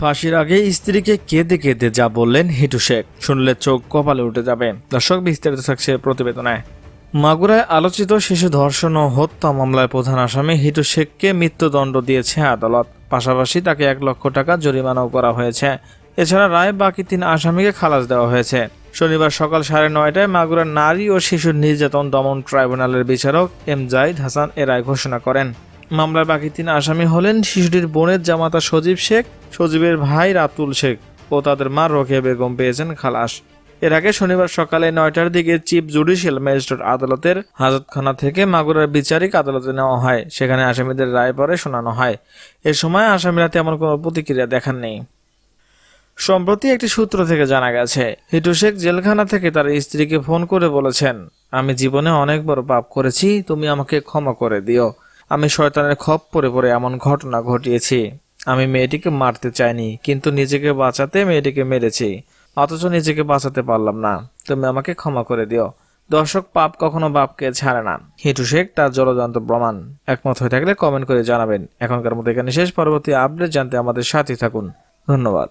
ফাঁসির আগে স্ত্রীকে কেঁদে কেঁদে যা বললেন হিটু শেখ। শুনলে চোখ কপালে উঠে যাবে। দর্শক, বিস্তারিত থাকছে প্রতিবেদনে মাগুরায় আলোচিত শিশু ধর্ষণ ও হত্যা মামলায় প্রধান আসামি হিটু শেখকে মৃত্যুদণ্ড দিয়েছে আদালত। পাশাপাশি তাকে এক লক্ষ টাকা জরিমানাও করা হয়েছে। এছাড়া রায় বাকি তিন আসামিকে খালাস দেওয়া হয়েছে। শনিবার সকাল সাড়ে নয়টায় মাগুরার নারী ও শিশু নির্যাতন দমন ট্রাইব্যুনালের বিচারক এম জাহিদ হাসান এ রায় ঘোষণা করেন। মামলার বাকি তিন আসামি হলেন শিশুটির বোনের জামাতা সজীব শেখ, সজীবের ভাই রাতুল শেখ ও তাদের মা রোকেয়া বেগম পেয়েছেন খালাস। এর আগে শনিবার সকালে নয়টার দিকে চিফ জুডিশিয়াল ম্যাজিস্ট্রেট আদালতের হাজতখানা থেকে মাগুরার বিচারিক আদালতে নেওয়া হয়। সেখানে আসামিদের রায় পরে শোনানো হয়। এ সময় আসামিরা তেমন কোনো প্রতিক্রিয়া দেখাননি সম্প্রতি একটি সূত্র থেকে জানা গেছে, হিটু শেখ জেলখানা থেকে তার স্ত্রীকে ফোন করে বলেছেন, আমি জীবনে অনেক বড় পাপ করেছি, তুমি আমাকে ক্ষমা করে দিও। আমি শয়তানের খপ পরে পরে এমন ঘটনা ঘটিয়েছি। আমি মেয়েটিকে মারতে চাইনি, কিন্তু নিজেকে বাঁচাতে মেয়েটিকে মেরেছি। অথচ নিজেকে বাঁচাতে পারলাম না। তুমি আমাকে ক্ষমা করে দিও। দর্শক, পাপ কখনো বাপকে ছাড়ে না। হিটু শেখ, তার জলজান্ত প্রমাণ। একমত হয়ে থাকলে কমেন্ট করে জানাবেন। এখনকার মতো এখানে শেষ। পরবর্তী আপডেট জানতে আমাদের সাথে থাকুন। ধন্যবাদ।